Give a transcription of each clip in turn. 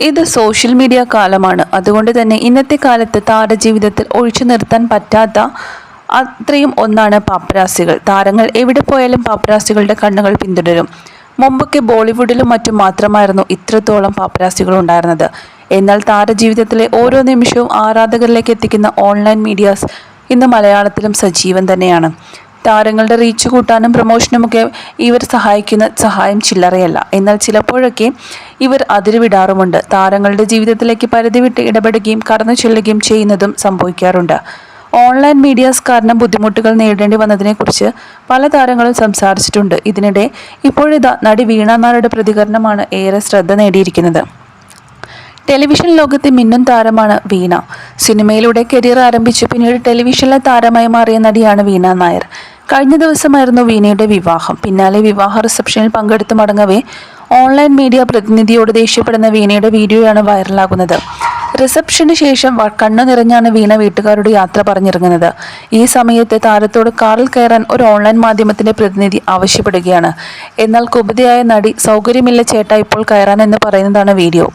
ഇത് social media കാലമാണ്. അതുകൊണ്ട് തന്നെ ഇന്നത്തെ കാലത്ത് താരജീവിതത്തിൽ ഒഴിച്ചു നിർത്താൻ പറ്റാത്ത അത്രയും ഒന്നാണ് പാപ്പരാസികൾ. താരങ്ങൾ എവിടെ പോയാലും പാപ്പരാസികളുടെ കണ്ണുകൾ പിന്തുടരും. മുമ്പൊക്കെ ബോളിവുഡിലും മറ്റും മാത്രമായിരുന്നു ഇത്രത്തോളം പാപ്പരാസികൾ ഉണ്ടായിരുന്നത്. എന്നാൽ താരജീവിതത്തിലെ ഓരോ നിമിഷവും ആരാധകരിലേക്ക് എത്തിക്കുന്ന ഓൺലൈൻ മീഡിയാസ് ഇന്ന് മലയാളത്തിലും സജീവം തന്നെയാണ്. താരങ്ങളുടെ റീച്ച് കൂട്ടാനും പ്രൊമോഷനുമൊക്കെ ഇവർ സഹായിക്കുന്ന സഹായം ചില്ലറയല്ല. എന്നാൽ ചിലപ്പോഴൊക്കെ ഇവർ അതിരുവിടാറുമുണ്ട് താരങ്ങളുടെ ജീവിതത്തിലേക്ക് പരിധി വിട്ട് ഇടപെടുകയും കടന്നു ചെല്ലുകയും ചെയ്യുന്നതും സംഭവിക്കാറുണ്ട്. ഓൺലൈൻ മീഡിയാസ് കാരണം ബുദ്ധിമുട്ടുകൾ നേരിടേണ്ടി വന്നതിനെക്കുറിച്ച് പല താരങ്ങളും സംസാരിച്ചിട്ടുണ്ട്. ഇതിനിടെ ഇപ്പോഴിതാ നടി വീണ നായരുടെ പ്രതികരണമാണ് ഏറെ ശ്രദ്ധ നേടിയിരിക്കുന്നത്. ടെലിവിഷൻ ലോകത്തെ മിന്നും താരമാണ് വീണ. സിനിമയിലൂടെ കരിയർ ആരംഭിച്ച് പിന്നീട് ടെലിവിഷനിലെ താരമായി മാറിയ നടിയാണ് വീണ നായർ. കഴിഞ്ഞ ദിവസമായിരുന്നു വീണയുടെ വിവാഹം. പിന്നാലെ വിവാഹ റിസപ്ഷനിൽ പങ്കെടുത്ത് മടങ്ങവേ ഓൺലൈൻ മീഡിയ പ്രതിനിധിയോട് ദേഷ്യപ്പെടുന്ന വീണയുടെ വീഡിയോയാണ് വൈറലാകുന്നത്. റിസപ്ഷന് ശേഷം കണ്ണു നിറഞ്ഞാണ് വീണ വീട്ടുകാരുടെ യാത്ര പറഞ്ഞിറങ്ങുന്നത്. ഈ സമയത്ത് താരത്തോട് കാറിൽ കയറാൻ ഒരു ഓൺലൈൻ മാധ്യമത്തിന്റെ പ്രതിനിധി ആവശ്യപ്പെടുകയാണ്. എന്നാൽ കുപിതയായ നടി സൗകര്യമില്ല ചേട്ട ഇപ്പോൾ കയറാൻ എന്ന് പറയുന്നതാണ് വീഡിയോ.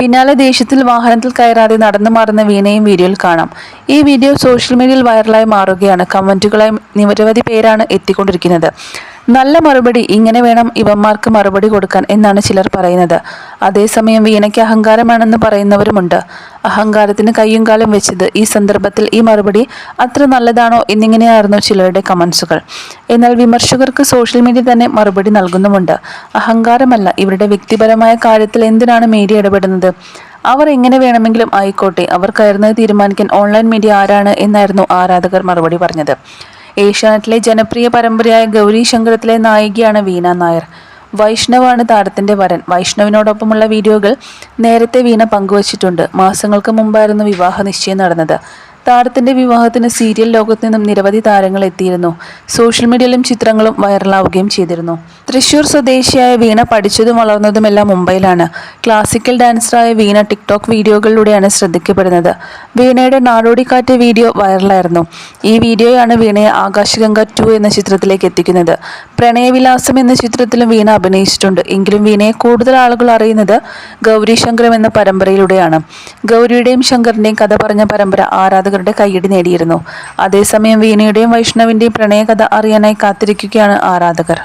പിന്നാലെ ദേഷ്യത്തിൽ വാഹനത്തിൽ കയറാതെ നടന്നു മാറുന്ന വീണയും വീഡിയോയിൽ കാണാം. ഈ വീഡിയോ സോഷ്യൽ മീഡിയയിൽ വൈറലായി മാറുകയാണ്. കമന്റുകളായി നിരവധി പേരാണ് എത്തിക്കൊണ്ടിരിക്കുന്നത്. നല്ല മറുപടി ഇങ്ങനെ വേണം ഇവന്മാർക്ക് മറുപടി കൊടുക്കാൻ എന്നാണ് ചിലർ പറയുന്നത്. അതേസമയം വീണയ്ക്ക് അഹങ്കാരമാണെന്ന് പറയുന്നവരുമുണ്ട്. അഹങ്കാരത്തിന് കയ്യും കാലം വെച്ചത് ഈ സന്ദർഭത്തിൽ ഈ മറുപടി അത്ര നല്ലതാണോ എന്നിങ്ങനെയായിരുന്നു ചിലരുടെ കമൻസുകൾ എന്നാൽ വിമർശകർക്ക് സോഷ്യൽ മീഡിയ തന്നെ മറുപടി നൽകുന്നുമുണ്ട്. അഹങ്കാരമല്ല ഇവരുടെ വ്യക്തിപരമായ കാര്യത്തിൽ എന്തിനാണ് മീഡിയ ഇടപെടുന്നത്? അവർ എങ്ങനെ വേണമെങ്കിലും ആയിക്കോട്ടെ അവർ കയറുന്നത് തീരുമാനിക്കാൻ ഓൺലൈൻ മീഡിയ ആരാണ് എന്നായിരുന്നു ആരാധകർ മറുപടി പറഞ്ഞത്. ഏഷ്യാനെറ്റിലെ ജനപ്രിയ പരമ്പരയായ ഗൗരി ശങ്കരത്തിലെ നായികയാണ് വീണ നായർ. വൈഷ്ണവാണ് താരത്തിന്റെ വരൻ. വൈഷ്ണവിനോടൊപ്പമുള്ള വീഡിയോകൾ നേരത്തെ വീണ പങ്കുവച്ചിട്ടുണ്ട്. മാസങ്ങൾക്ക് മുമ്പായിരുന്നു വിവാഹ നിശ്ചയം നടന്നത്. താരത്തിന്റെ വിവാഹത്തിന് സീരിയൽ ലോകത്ത് നിന്നും നിരവധി താരങ്ങൾ എത്തിയിരുന്നു. സോഷ്യൽ മീഡിയയിലും ചിത്രങ്ങളും വൈറലാവുകയും ചെയ്തിരുന്നു. തൃശൂർ സ്വദേശിയായ വീണ പഠിച്ചതും വളർന്നതുമെല്ലാം മുംബൈയിലാണ്. ക്ലാസിക്കൽ ഡാൻസറായ വീണ ടിക്ടോക്ക് വീഡിയോകളിലൂടെയാണ് ശ്രദ്ധിക്കപ്പെടുന്നത്. വീണയുടെ നാടോടിക്കാറ്റ് വീഡിയോ വൈറലായിരുന്നു. ഈ വീഡിയോയാണ് വീണയെ ആകാശഗംഗ ടു എന്ന ചിത്രത്തിലേക്ക് എത്തിക്കുന്നത്. പ്രണയവിലാസം എന്ന ചിത്രത്തിലും വീണ അഭിനയിച്ചിട്ടുണ്ട്. എങ്കിലും വീണയെ കൂടുതൽ ആളുകൾ അറിയുന്നത് ഗൗരി ശങ്കരം എന്ന പരമ്പരയിലൂടെയാണ്. ഗൗരിയുടെയും ശങ്കറിന്റെയും കഥ പറഞ്ഞ പരമ്പര ആരാധകരുടെ കൈയടി നേടിയിരുന്നു. അതേസമയം വീണയുടെയും വൈഷ്ണവിന്റെയും പ്രണയകഥ അറിയാനായി കാത്തിരിക്കുകയാണ് ആരാധകർ.